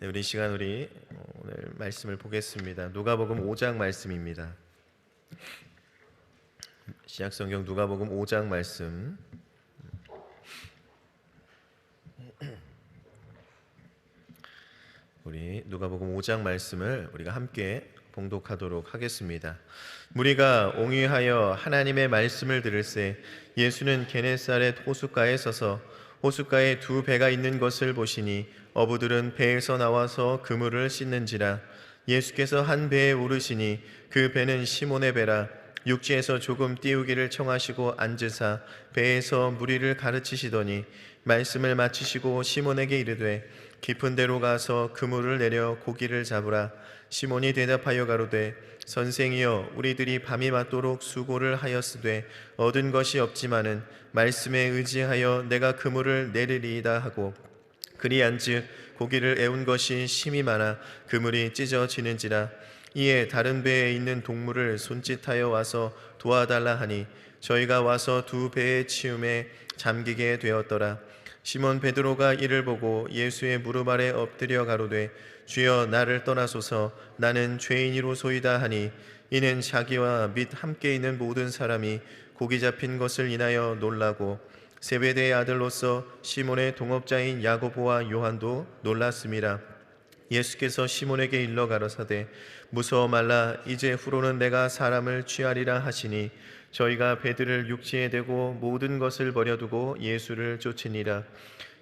네, 우리 이 시간 우리 오늘 말씀을 보겠습니다. 누가복음 5장 말씀입니다. 신약성경 누가복음 5장 말씀. 우리 누가복음 5장 말씀을 우리가 함께 봉독하도록 하겠습니다. 무리가 옹유하여 하나님의 말씀을 들을새 예수는 게네사렛 호숫가에 서서 호숫가에 두 배가 있는 것을 보시니 어부들은 배에서 나와서 그물을 씻는지라. 예수께서 한 배에 오르시니 그 배는 시몬의 배라. 육지에서 조금 띄우기를 청하시고 앉으사 배에서 무리를 가르치시더니 말씀을 마치시고 시몬에게 이르되 깊은 데로 가서 그물을 내려 고기를 잡으라. 시몬이 대답하여 가로되 선생이여 우리들이 밤이 맞도록 수고를 하였으되 얻은 것이 없지만은 말씀에 의지하여 내가 그물을 내리리이다 하고 그리한즉 고기를 애운 것이 심이 많아 그물이 찢어지는지라. 이에 다른 배에 있는 동물을 손짓하여 와서 도와달라 하니 저희가 와서 두 배의 치움에 잠기게 되었더라 시몬 베드로가 이를 보고 예수의 무릎 아래 엎드려 가로되 주여 나를 떠나소서 나는 죄인이로소이다 하니 이는 자기와 및 함께 있는 모든 사람이 고기 잡힌 것을 인하여 놀라고 세베대의 아들로서 시몬의 동업자인 야고보와 요한도 놀랐습니다. 예수께서 시몬에게 일러 가로사대 무서워 말라. 이제 후로는 내가 사람을 취하리라 하시니 저희가 배들을 육지에 대고 모든 것을 버려두고 예수를 쫓으니라.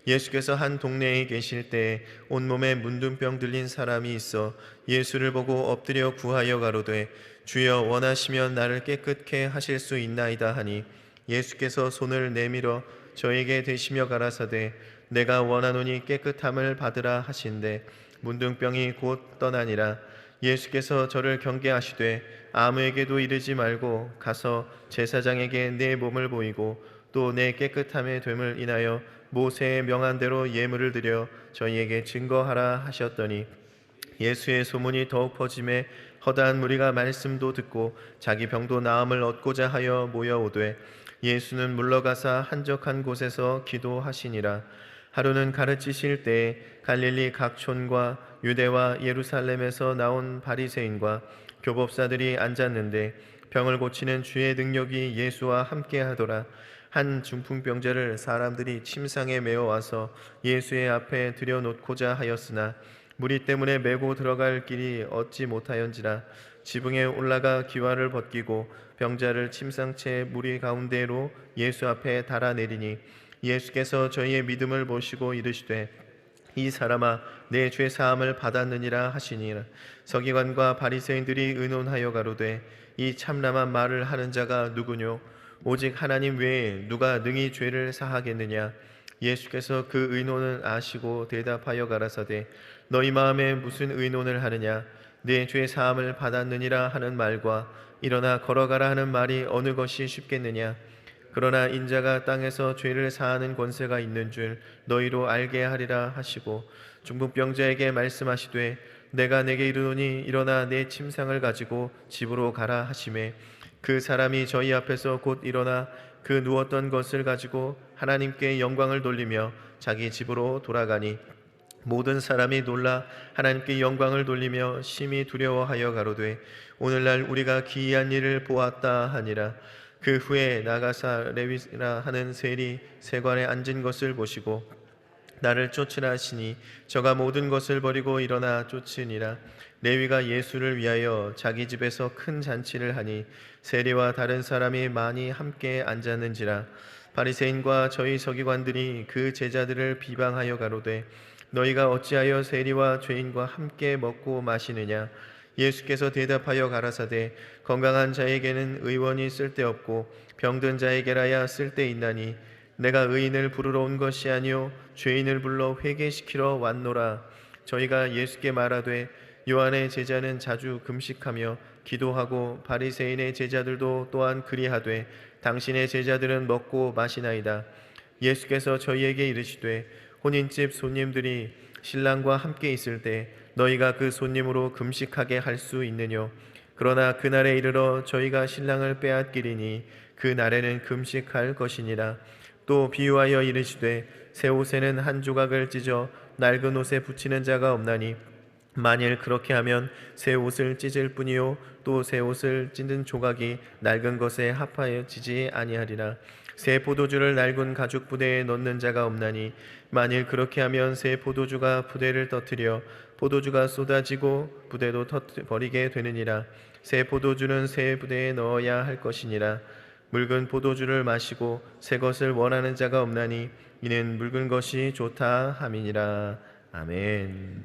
예수께서 한 동네에 계실 때 온몸에 문둥병 들린 사람이 있어 예수를 보고 엎드려 구하여 가로되 주여 원하시면 나를 깨끗게 하실 수 있나이다 하니 예수께서 손을 내밀어 저에게 대시며 가라사대 내가 원하노니 깨끗함을 받으라 하신대 문둥병이 곧 떠나니라. 예수께서 저를 경계하시되 아무에게도 이르지 말고 가서 제사장에게 내 몸을 보이고 또 내 깨끗함의 됨을 인하여 모세의 명한 대로 예물을 드려 저희에게 증거하라 하셨더니 예수의 소문이 더욱 퍼짐에 허다한 무리가 말씀도 듣고 자기 병도 나음을 얻고자 하여 모여오되 예수는 물러가사 한적한 곳에서 기도하시니라 하루는 가르치실 때 갈릴리 각 촌과 유대와 예루살렘에서 나온 바리새인과 교법사들이 앉았는데 병을 고치는 주의 능력이 예수와 함께 하더라. 한 중풍병자를 사람들이 침상에 메어 와서 예수의 앞에 들여놓고자 하였으나 무리 때문에 메고 들어갈 길이 얻지 못하였지라 지붕에 올라가 기와를 벗기고 병자를 침상채 무리 가운데로 예수 앞에 달아내리니 예수께서 저희의 믿음을 보시고 이르시되 이 사람아 내 죄 사함을 받았느니라 하시니라. 서기관과 바리새인들이 의논하여 가로되 이 참람한 말을 하는 자가 누구뇨? 오직 하나님 외에 누가 능히 죄를 사하겠느냐? 예수께서 그 의논을 아시고 대답하여 가라사대 너희 마음에 무슨 의논을 하느냐? 내 죄 사함을 받았느니라 하는 말과 일어나 걸어가라 하는 말이 어느 것이 쉽겠느냐 그러나 인자가 땅에서 죄를 사하는 권세가 있는 줄 너희로 알게 하리라 하시고 중풍병자에게 말씀하시되 내가 내게 이르노니 일어나 내 침상을 가지고 집으로 가라 하심에 그 사람이 저희 앞에서 곧 일어나 그 누웠던 것을 가지고 하나님께 영광을 돌리며 자기 집으로 돌아가니 모든 사람이 놀라 하나님께 영광을 돌리며 심히 두려워하여 가로되 오늘날 우리가 기이한 일을 보았다 하니라 그 후에 나가사 레위라 하는 세리 세관에 앉은 것을 보시고 나를 쫓으라 하시니 저가 모든 것을 버리고 일어나 쫓으니라. 레위가 예수를 위하여 자기 집에서 큰 잔치를 하니 세리와 다른 사람이 많이 함께 앉았는지라. 바리새인과 저희 서기관들이 그 제자들을 비방하여 가로되 너희가 어찌하여 세리와 죄인과 함께 먹고 마시느냐 예수께서 대답하여 가라사대 건강한 자에게는 의원이 쓸데없고 병든 자에게라야 쓸데있나니 내가 의인을 부르러 온 것이 아니요 죄인을 불러 회개시키러 왔노라. 저희가 예수께 말하되 요한의 제자는 자주 금식하며 기도하고 바리새인의 제자들도 또한 그리하되 당신의 제자들은 먹고 마시나이다. 예수께서 저희에게 이르시되 혼인집 손님들이 신랑과 함께 있을 때 너희가 그 손님으로 금식하게 할 수 있느뇨? 그러나 그날에 이르러 저희가 신랑을 빼앗기리니 그 날에는 금식할 것이니라. 또 비유하여 이르시되 새 옷에는 한 조각을 찢어 낡은 옷에 붙이는 자가 없나니 만일 그렇게 하면 새 옷을 찢을 뿐이요. 또 새 옷을 찢는 조각이 낡은 것에 합하여지지 아니하리라 새 포도주를 낡은 가죽 부대에 넣는 자가 없나니 만일 그렇게 하면 새 포도주가 부대를 터뜨려 포도주가 쏟아지고 부대도 터뜨 버리게 되느니라 새 포도주는 새 부대에 넣어야 할 것이니라 묽은 포도주를 마시고 새 것을 원하는 자가 없나니 이는 묽은 것이 좋다 함이니라 아멘.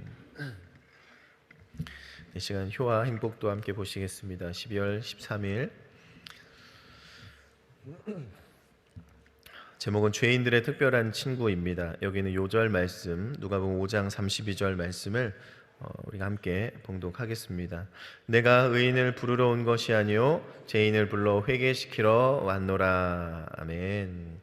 이 시간 효와 행복도 함께 보시겠습니다. 12월 13일 제목은 죄인들의 특별한 친구입니다. 여기는 요절 말씀 누가복음 5장 32절 말씀을 어, 우리가 함께 봉독하겠습니다. 내가 의인을 부르러 온 것이 아니요 죄인을 불러 회개시키러 왔노라. 아멘.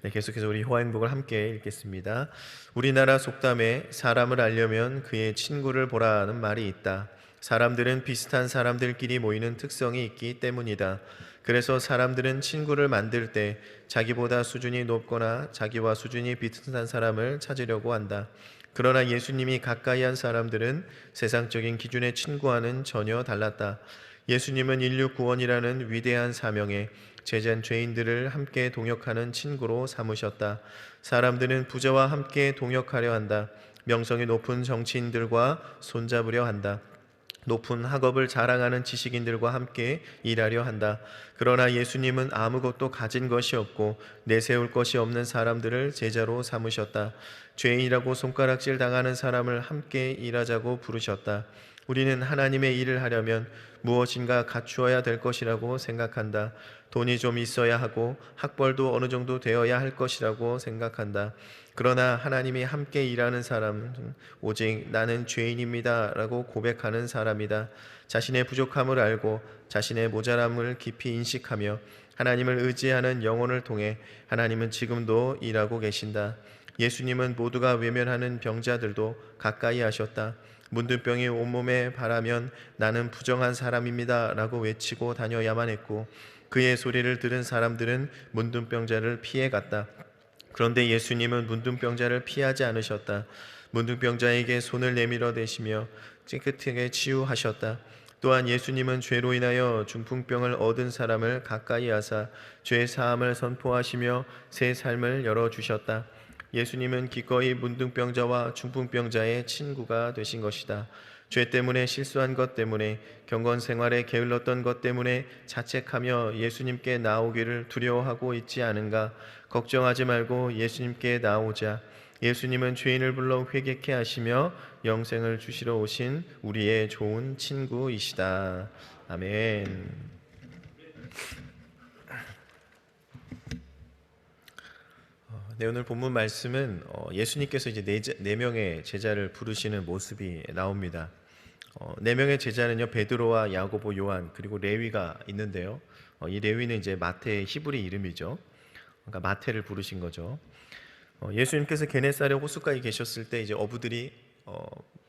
네, 계속해서 우리 호행복을 함께 읽겠습니다. 우리나라 속담에 사람을 알려면 그의 친구를 보라는 말이 있다. 사람들은 비슷한 사람들끼리 모이는 특성이 있기 때문이다. 그래서 사람들은 친구를 만들 때 자기보다 수준이 높거나 자기와 수준이 비슷한 사람을 찾으려고 한다. 그러나 예수님이 가까이 한 사람들은 세상적인 기준의 친구와는 전혀 달랐다. 예수님은 인류 구원이라는 위대한 사명에 제잔 죄인들을 함께 동역하는 친구로 삼으셨다. 사람들은 부자와 함께 동역하려 한다. 명성이 높은 정치인들과 손잡으려 한다. 높은 학업을 자랑하는 지식인들과 함께 일하려 한다. 그러나 예수님은 아무것도 가진 것이 없고 내세울 것이 없는 사람들을 제자로 삼으셨다. 죄인이라고 손가락질 당하는 사람을 함께 일하자고 부르셨다. 우리는 하나님의 일을 하려면 무엇인가 갖추어야 될 것이라고 생각한다. 돈이 좀 있어야 하고 학벌도 어느 정도 되어야 할 것이라고 생각한다. 그러나 하나님이 함께 일하는 사람은 오직 나는 죄인입니다 라고 고백하는 사람이다. 자신의 부족함을 알고 자신의 모자람을 깊이 인식하며 하나님을 의지하는 영혼을 통해 하나님은 지금도 일하고 계신다. 예수님은 모두가 외면하는 병자들도 가까이 하셨다. 문둥병이 온몸에 바라면 나는 부정한 사람입니다 라고 외치고 다녀야만 했고 그의 소리를 들은 사람들은 문둥병자를 피해 갔다. 그런데 예수님은 문둥병자를 피하지 않으셨다. 문둥병자에게 손을 내밀어 대시며 깨끗하게 치유하셨다. 또한 예수님은 죄로 인하여 중풍병을 얻은 사람을 가까이 하사 죄 사함을 선포하시며 새 삶을 열어 주셨다. 예수님은 기꺼이 문둥병자와 중풍병자의 친구가 되신 것이다. 죄 때문에 실수한 것 때문에 경건 생활에 게을렀던 것 때문에 자책하며 예수님께 나오기를 두려워하고 있지 않은가? 걱정하지 말고 예수님께 나오자. 예수님은 죄인을 불러 회개케 하시며 영생을 주시러 오신 우리의 좋은 친구이시다. 아멘. 네, 오늘 본문 말씀은 어, 예수님께서 이제 네, 자- 네 명의 제자를 부르시는 모습이 나옵니다. 어, 네 명의 제자는요 베드로와 야고보, 요한 그리고 레위가 있는데요. 어, 이 레위는 이제 마태의 히브리 이름이죠. 그러니까 마태를 부르신 거죠. 어, 예수님께서 게네사렛 호숫가에 계셨을 때 이제 어부들이 어,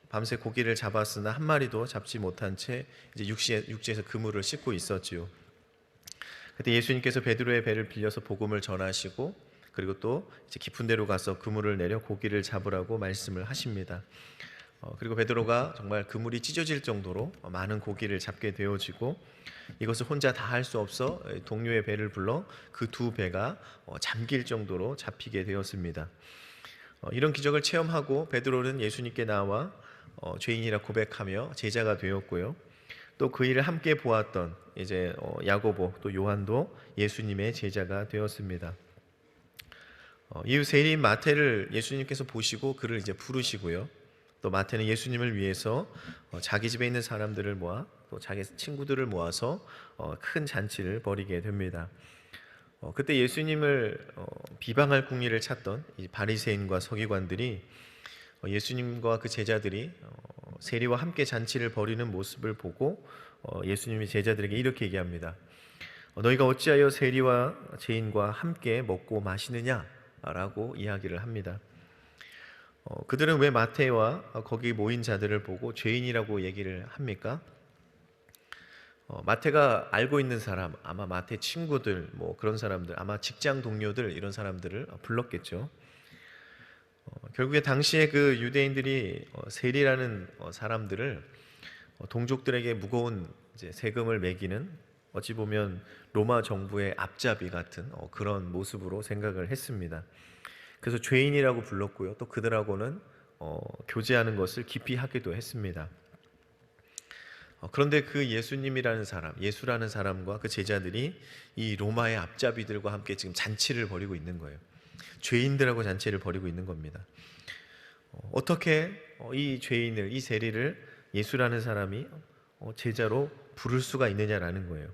밤새 고기를 잡았으나 한 마리도 잡지 못한 채 이제 육지에, 육지에서 그물을 씻고 있었지요. 그때 예수님께서 베드로의 배를 빌려서 복음을 전하시고 그리고 또 이제 깊은 데로 가서 그물을 내려 고기를 잡으라고 말씀을 하십니다. 어, 그리고 베드로가 정말 그물이 찢어질 정도로 많은 고기를 잡게 되어지고 이것을 혼자 다 할 수 없어 동료의 배를 불러 그 두 배가 어, 잠길 정도로 잡히게 되었습니다. 어, 이런 기적을 체험하고 베드로는 예수님께 나와 어, 죄인이라 고백하며 제자가 되었고요. 또 그 일을 함께 보았던 이제 어, 야고보 또 요한도 예수님의 제자가 되었습니다. 어, 이후 세리인 마태를 예수님께서 보시고 그를 이제 부르시고요. 또 마태는 예수님을 위해서 어, 자기 집에 있는 사람들을 모아 또 자기 친구들을 모아서 어, 큰 잔치를 벌이게 됩니다. 어, 그때 예수님을 어, 비방할 궁리를 찾던 이 바리새인과 서기관들이 어, 예수님과 그 제자들이 어, 세리와 함께 잔치를 벌이는 모습을 보고 어, 예수님이 제자들에게 이렇게 얘기합니다. 어, 너희가 어찌하여 세리와 죄인과 함께 먹고 마시느냐라고 이야기를 합니다. 어, 그들은 왜 마태와 어, 거기 모인 자들을 보고 죄인이라고 얘기를 합니까? 어, 마태가 알고 있는 사람, 아마 마태 친구들, 뭐 그런 사람들, 아마 직장 동료들 이런 사람들을 어, 불렀겠죠. 어, 결국에 당시에 그 유대인들이 어, 세리라는 어, 사람들을 어, 동족들에게 무거운 세금을 매기는 어찌 보면 로마 정부의 앞잡이 같은 어, 그런 모습으로 생각을 했습니다. 그래서 죄인이라고 불렀고요. 또 그들하고는 어, 교제하는 것을 깊이 하기도 했습니다. 어, 그런데 그 예수님이라는 사람, 예수라는 사람과 그 제자들이 이 로마의 앞잡이들과 함께 지금 잔치를 벌이고 있는 거예요. 죄인들하고 잔치를 벌이고 있는 겁니다. 어, 어떻게 어, 이 죄인을, 이 세리를 예수라는 사람이 어, 제자로 부를 수가 있느냐라는 거예요.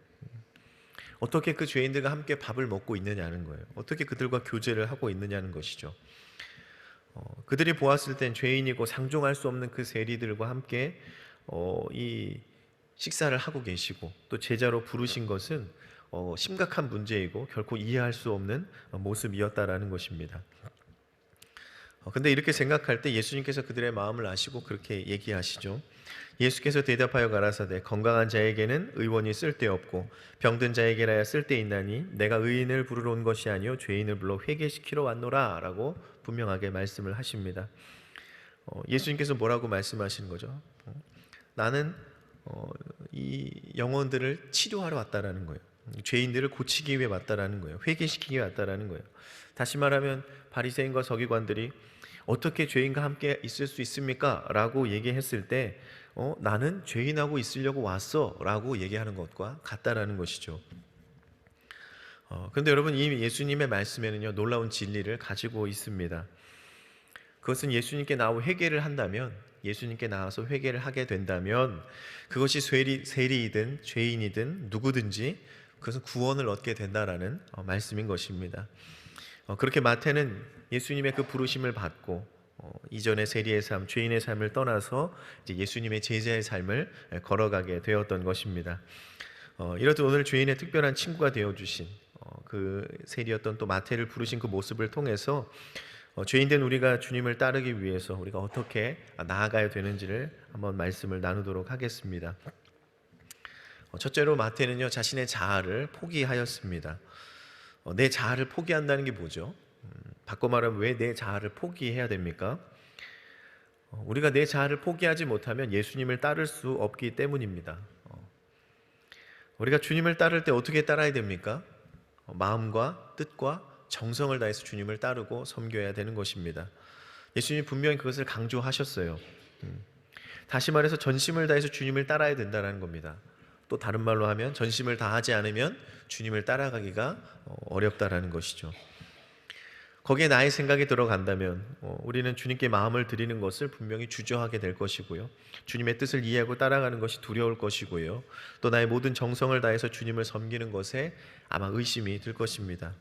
어떻게 그 죄인들과 함께 밥을 먹고 있느냐는 거예요. 어떻게 그들과 교제를 하고 있느냐는 것이죠. 어, 그들이 보았을 땐 죄인이고 상종할 수 없는 그 세리들과 함께 어, 이 식사를 하고 계시고 또 제자로 부르신 것은 어, 심각한 문제이고 결코 이해할 수 없는 어, 모습이었다라는 것입니다. 어, 근데 이렇게 생각할 때 예수님께서 그들의 마음을 아시고 그렇게 얘기하시죠. 예수께서 대답하여 가라사대 건강한 자에게는 의원이 쓸데없고 병든 자에게라야 쓸데있나니 내가 의인을 부르러 온 것이 아니요 죄인을 불러 회개시키러 왔노라라고 분명하게 말씀을 하십니다. 어, 예수님께서 뭐라고 말씀하시는 거죠? 어, 나는 어, 이 영혼들을 치료하러 왔다라는 거예요. 죄인들을 고치기 위해 왔다라는 거예요. 회개시키기 위해 왔다라는 거예요. 다시 말하면 바리새인과 서기관들이 어떻게 죄인과 함께 있을 수 있습니까? 라고 얘기했을 때 어, 나는 죄인하고 있으려고 왔어 라고 얘기하는 것과 같다라는 것이죠. 어, 그런데 여러분 이 예수님의 말씀에는요 놀라운 진리를 가지고 있습니다. 그것은 예수님께 나와 회개를 한다면 예수님께 나와서 회개를 하게 된다면 그것이 세리, 세리이든 죄인이든 누구든지 그것은 구원을 얻게 된다라는 어, 말씀인 것입니다. 어, 그렇게 마태는 예수님의 그 부르심을 받고 어, 이전의 세리의 삶, 죄인의 삶을 떠나서 이제 예수님의 제자의 삶을 에, 걸어가게 되었던 것입니다. 어, 이렇듯 오늘 죄인의 특별한 친구가 되어 주신 어, 그 세리였던 또 마태를 부르신 그 모습을 통해서 어, 죄인된 우리가 주님을 따르기 위해서 우리가 어떻게 나아가야 되는지를 한번 말씀을 나누도록 하겠습니다. 어, 첫째로 마태는요 자신의 자아를 포기하였습니다. 어, 내 자아를 포기한다는 게 뭐죠? 음, 바꿔 말하면 왜 내 자아를 포기해야 됩니까? 어, 우리가 내 자아를 포기하지 못하면 예수님을 따를 수 없기 때문입니다. 어, 우리가 주님을 따를 때 어떻게 따라야 됩니까? 어, 마음과 뜻과 정성을 다해서 주님을 따르고 섬겨야 되는 것입니다. 예수님이 분명히 그것을 강조하셨어요. 음, 다시 말해서 전심을 다해서 주님을 따라야 된다는 겁니다. 또 다른 말로 하면 전심을 다하지 않으면 주님을 따라가기가 어, 어렵다라는 것이죠. 거기에 나의 생각이 들어간다면 어, 우리는 주님께 마음을 드리는 것을 분명히 주저하게 될 것이고요. 주님의 뜻을 이해하고 따라가는 것이 두려울 것이고요. 또 나의 모든 정성을 다해서 주님을 섬기는 것에 아마 의심이 들 것입니다.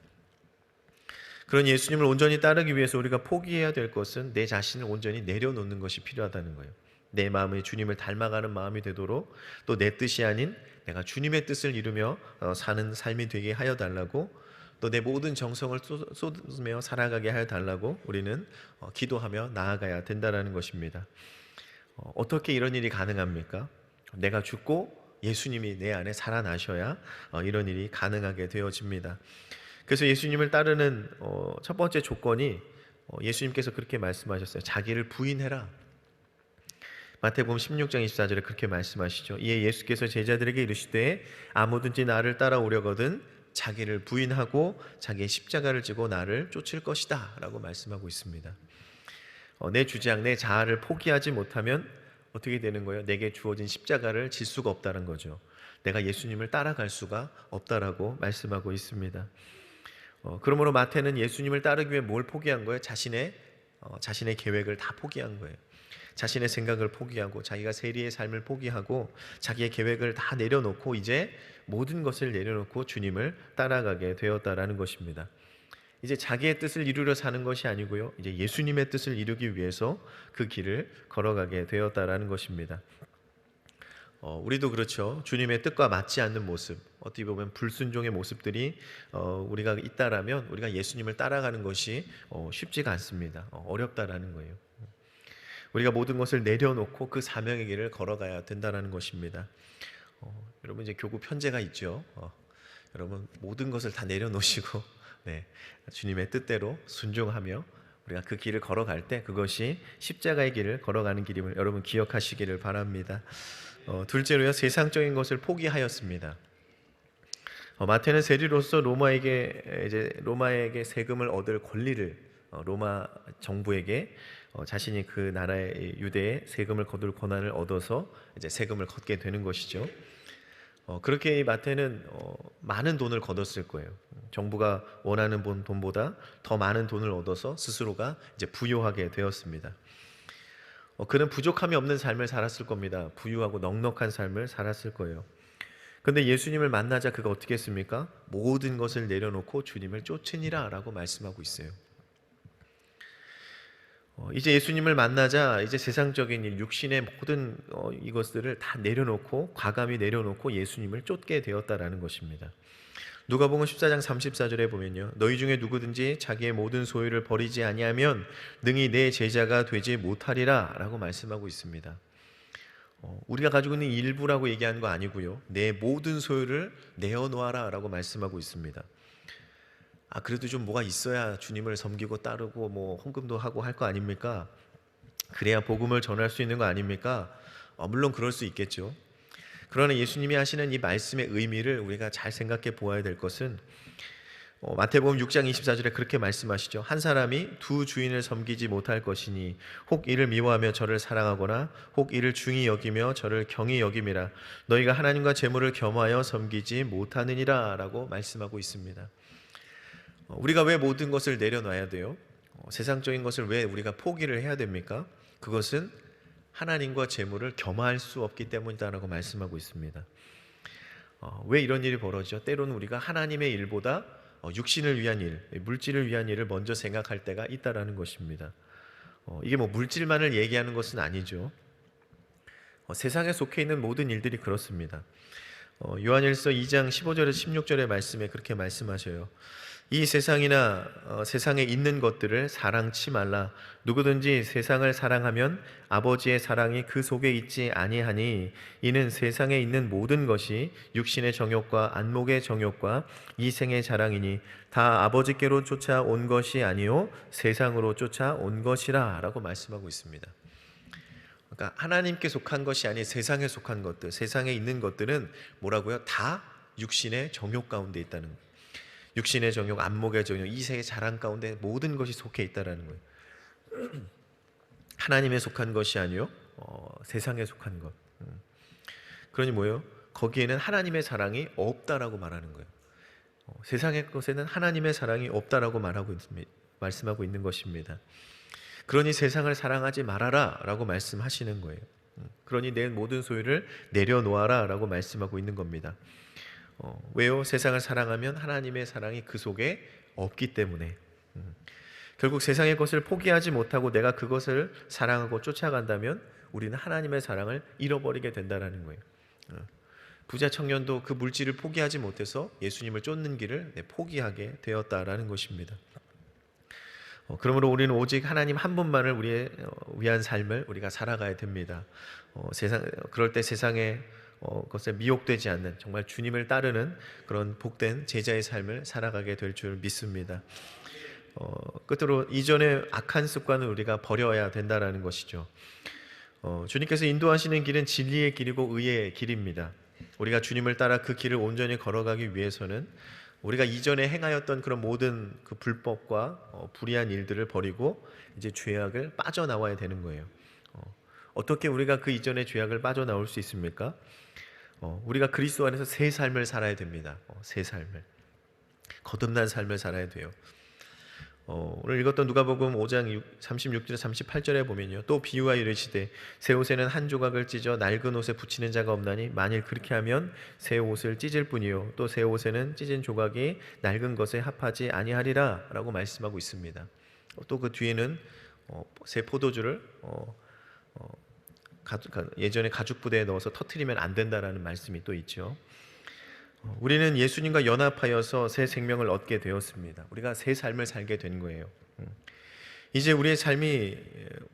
그런 예수님을 온전히 따르기 위해서 우리가 포기해야 될 것은 내 자신을 온전히 내려놓는 것이 필요하다는 거예요. 내 마음이 주님을 닮아가는 마음이 되도록 또 내 뜻이 아닌 내가 주님의 뜻을 이루며 어, 사는 삶이 되게 하여 달라고 또 내 모든 정성을 쏟- 쏟으며 살아가게 하여 달라고 우리는 어, 기도하며 나아가야 된다라는 것입니다. 어, 어떻게 이런 일이 가능합니까? 내가 죽고 예수님이 내 안에 살아나셔야 어, 이런 일이 가능하게 되어집니다. 그래서 예수님을 따르는 어, 첫 번째 조건이 어, 예수님께서 그렇게 말씀하셨어요. 자기를 부인해라. 마태복음 16장 24절에 그렇게 말씀하시죠. 이에 예수께서 제자들에게 이르시되 아무든지 나를 따라오려거든 자기를 부인하고 자기의 십자가를 지고 나를 쫓을 것이다 라고 말씀하고 있습니다. 어, 내 주장, 내 자아를 포기하지 못하면 어떻게 되는 거예요? 내게 주어진 십자가를 질 수가 없다는 거죠. 내가 예수님을 따라갈 수가 없다라고 말씀하고 있습니다. 어, 그러므로 마태는 예수님을 따르기 위해 뭘 포기한 거예요? 자신의 어, 자신의 계획을 다 포기한 거예요. 자신의 생각을 포기하고 자기가 세리의 삶을 포기하고 자기의 계획을 다 내려놓고 이제 모든 것을 내려놓고 주님을 따라가게 되었다라는 것입니다. 이제 자기의 뜻을 이루려 사는 것이 아니고요. 이제 예수님의 뜻을 이루기 위해서 그 길을 걸어가게 되었다라는 것입니다. 어, 우리도 그렇죠. 주님의 뜻과 맞지 않는 모습, 어떻게 보면 불순종의 모습들이 어, 우리가 있다라면 우리가 예수님을 따라가는 것이 어, 쉽지가 않습니다. 어, 어렵다라는 거예요. 우리가 모든 것을 내려놓고 그 사명의 길을 걸어가야 된다는 것입니다. 어, 여러분 이제 교구 편제가 있죠. 어, 여러분 모든 것을 다 내려놓으시고 네, 주님의 뜻대로 순종하며 우리가 그 길을 걸어갈 때 그것이 십자가의 길을 걸어가는 길임을 여러분 기억하시기를 바랍니다. 어, 둘째로요 세상적인 것을 포기하였습니다. 어, 마태는 세리로서 로마에게 이제 로마에게 세금을 얻을 권리를 어, 로마 정부에게 어, 자신이 그 나라의 유대에 세금을 거둘 권한을 얻어서 이제 세금을 걷게 되는 것이죠. 어, 그렇게 이 마태는 어, 많은 돈을 거뒀을 거예요. 정부가 원하는 본 돈보다 더 많은 돈을 얻어서 스스로가 이제 부유하게 되었습니다. 어, 그는 부족함이 없는 삶을 살았을 겁니다. 부유하고 넉넉한 삶을 살았을 거예요. 근데 예수님을 만나자 그가 어떻게 했습니까? 모든 것을 내려놓고 주님을 쫓으니라 라고 말씀하고 있어요. 어, 이제 예수님을 만나자 이제 세상적인 일, 육신의 모든 어, 이것들을 다 내려놓고 과감히 내려놓고 예수님을 쫓게 되었다라는 것입니다. 누가복음 14장 34절에 보면요. 너희 중에 누구든지 자기의 모든 소유를 버리지 아니하면 능히 내 제자가 되지 못하리라라고 말씀하고 있습니다. 어, 우리가 가지고 있는 일부라고 얘기하는 거 아니고요. 내 모든 소유를 내어 놓아라라고 말씀하고 있습니다. 아 그래도 좀 뭐가 있어야 주님을 섬기고 따르고 뭐 헌금도 하고 할 거 아닙니까? 그래야 복음을 전할 수 있는 거 아닙니까? 어, 물론 그럴 수 있겠죠. 그러나 예수님이 하시는 이 말씀의 의미를 우리가 잘 생각해 보아야 될 것은 어, 마태복음 6장 24절에 그렇게 말씀하시죠. 한 사람이 두 주인을 섬기지 못할 것이니 혹 이를 미워하며 저를 사랑하거나 혹 이를 중히 여기며 저를 경히 여김이라 너희가 하나님과 재물을 겸하여 섬기지 못하느니라라고 말씀하고 있습니다. 어, 우리가 왜 모든 것을 내려놔야 돼요? 어, 세상적인 것을 왜 우리가 포기를 해야 됩니까? 그것은 하나님과 재물을 겸할 수 없기 때문이다라고 말씀하고 있습니다. 어, 왜 이런 일이 벌어지죠? 때로는 우리가 하나님의 일보다 어, 육신을 위한 일, 물질을 위한 일을 먼저 생각할 때가 있다라는 것입니다. 어, 이게 뭐 물질만을 얘기하는 것은 아니죠. 어, 세상에 속해 있는 모든 일들이 그렇습니다. 어, 요한일서 2장 15절에 16절의 말씀에 그렇게 말씀하셔요. 이 세상이나 어, 세상에 있는 것들을 사랑치 말라. 누구든지 세상을 사랑하면 아버지의 사랑이 그 속에 있지 아니하니 이는 세상에 있는 모든 것이 육신의 정욕과 안목의 정욕과 이생의 자랑이니 다 아버지께로 쫓아온 것이 아니요 세상으로 쫓아온 것이라라고 말씀하고 있습니다. 그러니까 하나님께 속한 것이 아닌 세상에 속한 것들, 세상에 있는 것들은 뭐라고요? 다 육신의 정욕 가운데 있다는 거예요. 육신의 정욕, 안목의 정욕, 이세의 자랑 가운데 모든 것이 속해 있다라는 거예요. 하나님에 속한 것이 아니요 어, 세상에 속한 것. 음. 그러니 뭐예요? 거기에는 하나님의 사랑이 없다라고 말하는 거예요. 어, 세상의 것에는 하나님의 사랑이 없다라고 말하고 있습니다. 말씀하고 있는 것입니다. 그러니 세상을 사랑하지 말아라라고 말씀하시는 거예요. 음. 그러니 내 모든 소유를 내려놓아라라고 말씀하고 있는 겁니다. 어, 왜요? 세상을 사랑하면 하나님의 사랑이 그 속에 없기 때문에 음. 결국 세상의 것을 포기하지 못하고 내가 그것을 사랑하고 쫓아간다면 우리는 하나님의 사랑을 잃어버리게 된다라는 거예요. 어. 부자 청년도 그 물질을 포기하지 못해서 예수님을 쫓는 길을 네, 포기하게 되었다라는 것입니다. 어, 그러므로 우리는 오직 하나님 한 분만을 우리의 어, 위한 삶을 우리가 살아가야 됩니다. 어, 세상 그럴 때 세상에 어, 것에 미혹되지 않는 정말 주님을 따르는 그런 복된 제자의 삶을 살아가게 될 줄 믿습니다. 어, 끝으로 이전의 악한 습관을 우리가 버려야 된다라는 것이죠. 어, 주님께서 인도하시는 길은 진리의 길이고 의의 길입니다. 우리가 주님을 따라 그 길을 온전히 걸어가기 위해서는 우리가 이전에 행하였던 그런 모든 그 불법과 어, 불의한 일들을 버리고 이제 죄악을 빠져나와야 되는 거예요. 어, 어떻게 우리가 그 이전의 죄악을 빠져나올 수 있습니까? 어, 우리가 그리스도 안에서 새 삶을 살아야 됩니다. 어, 새 삶을 거듭난 삶을 살아야 돼요. 어, 오늘 읽었던 누가복음 5장 6, 36절 38절에 보면요. 또 비유하 이르시되 새 옷에는 한 조각을 찢어 낡은 옷에 붙이는 자가 없나니 만일 그렇게 하면 새 옷을 찢을 뿐이요 또 새 옷에는 찢은 조각이 낡은 것에 합하지 아니하리라라고 말씀하고 있습니다. 어, 또그 뒤에는 어, 새 포도주를 어, 어, 예전에 가죽 부대에 넣어서 터트리면 안 된다라는 말씀이 또 있죠. 어, 우리는 예수님과 연합하여서 새 생명을 얻게 되었습니다. 우리가 새 삶을 살게 된 거예요. 음. 이제 우리의 삶이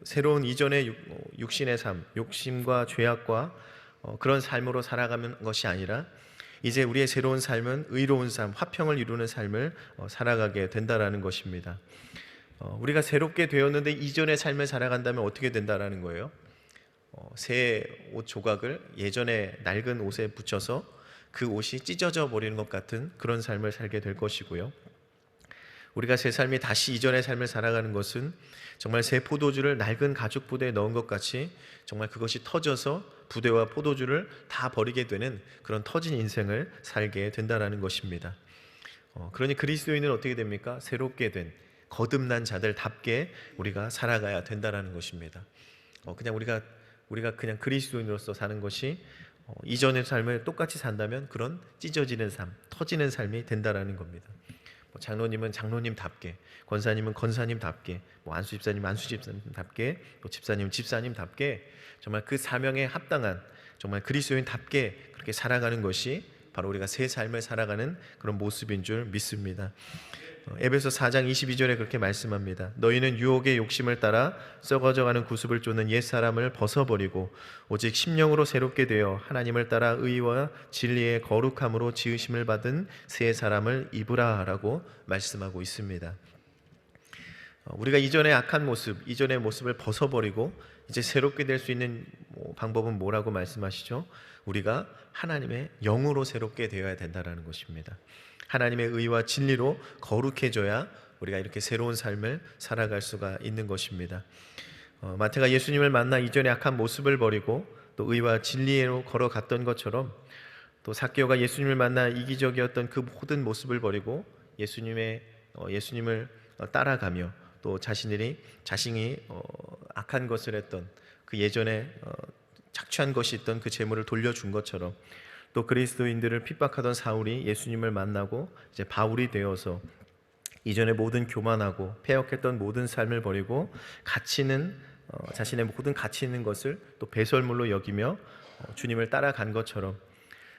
새로운 이전의 어, 육신의 삶, 욕심과 죄악과 어, 그런 삶으로 살아가는 것이 아니라 이제 우리의 새로운 삶은 의로운 삶, 화평을 이루는 삶을 살아가게 된다라는 것입니다. 어, 우리가 새롭게 되었는데 이전의 삶을 살아간다면 어떻게 된다라는 거예요? 어, 새옷 조각을 예전에 낡은 옷에 붙여서 그 옷이 찢어져 버리는 것 같은 그런 삶을 살게 될 것이고요. 우리가 새 삶이 다시 이전의 삶을 살아가는 것은 정말 새 포도주를 낡은 가죽 부대에 넣은 것 같이 정말 그것이 터져서 부대와 포도주를 다 버리게 되는 그런 터진 인생을 살게 된다라는 것입니다. 어, 그러니 그리스도인은 어떻게 됩니까? 새롭게 된 거듭난 자들답게 우리가 살아가야 된다라는 것입니다. 어, 그냥 우리가 우리가 그냥 그리스도인으로서 사는 것이 어, 이전의 삶을 똑같이 산다면 그런 찢어지는 삶, 터지는 삶이 된다라는 겁니다. 뭐 장로님은 장로님답게, 권사님은 권사님답게, 뭐 안수 집사님 안수 집사님답게, 또 집사님 집사님답게 정말 그 사명에 합당한 정말 그리스도인답게 그렇게 살아가는 것이 바로 우리가 새 삶을 살아가는 그런 모습인 줄 믿습니다. 어, 에베소 4장 22절에 그렇게 말씀합니다. 너희는 유혹의 욕심을 따라 썩어져가는 구습을 쫓는 옛 사람을 벗어버리고 오직 심령으로 새롭게 되어 하나님을 따라 의와 진리의 거룩함으로 지으심을 받은 새 사람을 입으라라고 말씀하고 있습니다. 어, 우리가 이전의 악한 모습, 이전의 모습을 벗어버리고 이제 새롭게 될 수 있는 뭐 방법은 뭐라고 말씀하시죠? 우리가 하나님의 영으로 새롭게 되어야 된다라는 것입니다. 하나님의 의와 진리로 거룩해져야 우리가 이렇게 새로운 삶을 살아갈 수가 있는 것입니다. 어, 마태가 예수님을 만나 이전의 악한 모습을 버리고 또 의와 진리로 걸어갔던 것처럼 또 사케오가 예수님을 만나 이기적이었던 그 모든 모습을 버리고 예수님의 어, 예수님을 어, 따라가며 또 자신들이 자신이 어, 악한 것을 했던 그 예전에 어, 착취한 것이 있던 그 재물을 돌려준 것처럼 또 그리스도인들을 핍박하던 사울이 예수님을 만나고 이제 바울이 되어서 이전에 모든 교만하고 폐역했던 모든 삶을 버리고 가치는 어, 자신의 모든 가치 있는 것을 또 배설물로 여기며 어, 주님을 따라간 것처럼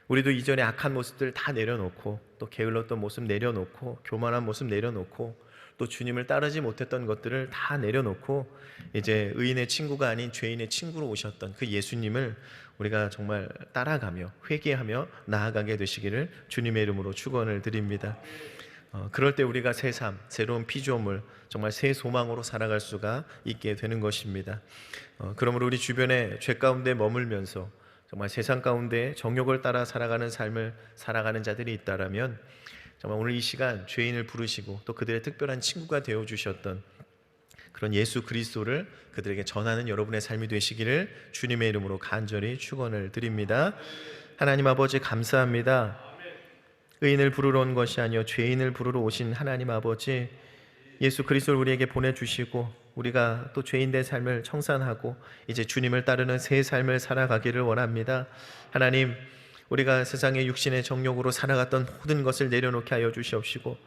우리도 이전에 악한 모습들 다 내려놓고 또 게을렀던 모습 내려놓고 교만한 모습 내려놓고 또 주님을 따르지 못했던 것들을 다 내려놓고 이제 의인의 친구가 아닌 죄인의 친구로 오셨던 그 예수님을 우리가 정말 따라가며 회개하며 나아가게 되시기를 주님의 이름으로 축원을 드립니다. 어, 그럴 때 우리가 새 삶, 새로운 피조물, 정말 새 소망으로 살아갈 수가 있게 되는 것입니다. 어, 그러므로 우리 주변에 죄 가운데 머물면서 정말 세상 가운데 정욕을 따라 살아가는 삶을 살아가는 자들이 있다라면 정말 오늘 이 시간 죄인을 부르시고 또 그들의 특별한 친구가 되어 주셨던 그런 예수 그리스도를 그들에게 전하는 여러분의 삶이 되시기를 주님의 이름으로 간절히 축원을 드립니다. 하나님 아버지 감사합니다. 의인을 부르러 온 것이 아니요 죄인을 부르러 오신 하나님 아버지 예수 그리스도를 우리에게 보내 주시고 우리가 또 죄인된 삶을 청산하고 이제 주님을 따르는 새 삶을 살아가기를 원합니다. 하나님 우리가 세상의 육신의 정욕으로 살아갔던 모든 것을 내려놓게 하여 주시옵시고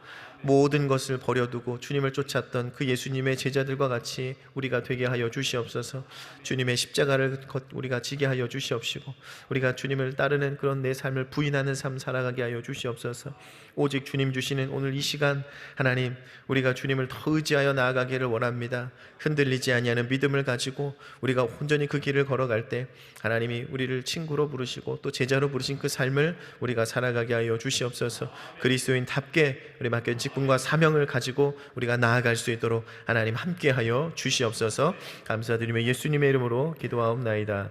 모든 것을 버려두고 주님을 쫓았던 그 예수님의 제자들과 같이 우리가 되게 하여 주시옵소서. 주님의 십자가를 우리가 지게 하여 주시옵시고 우리가 주님을 따르는 그런 내 삶을 부인하는 삶 살아가게 하여 주시옵소서. 오직 주님 주시는 오늘 이 시간 하나님 우리가 주님을 더 의지하여 나아가기를 원합니다. 흔들리지 아니하는 믿음을 가지고 우리가 온전히 그 길을 걸어갈 때 하나님이 우리를 친구로 부르시고 또 제자로 부르 신 그 삶을 우리가 살아가게 하여 주시옵소서. 그리스도인답게 우리 맡겨진 직분과 사명을 가지고 우리가 나아갈 수 있도록 하나님 함께하여 주시옵소서. 감사드리며 예수님의 이름으로 기도하옵나이다.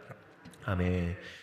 아멘.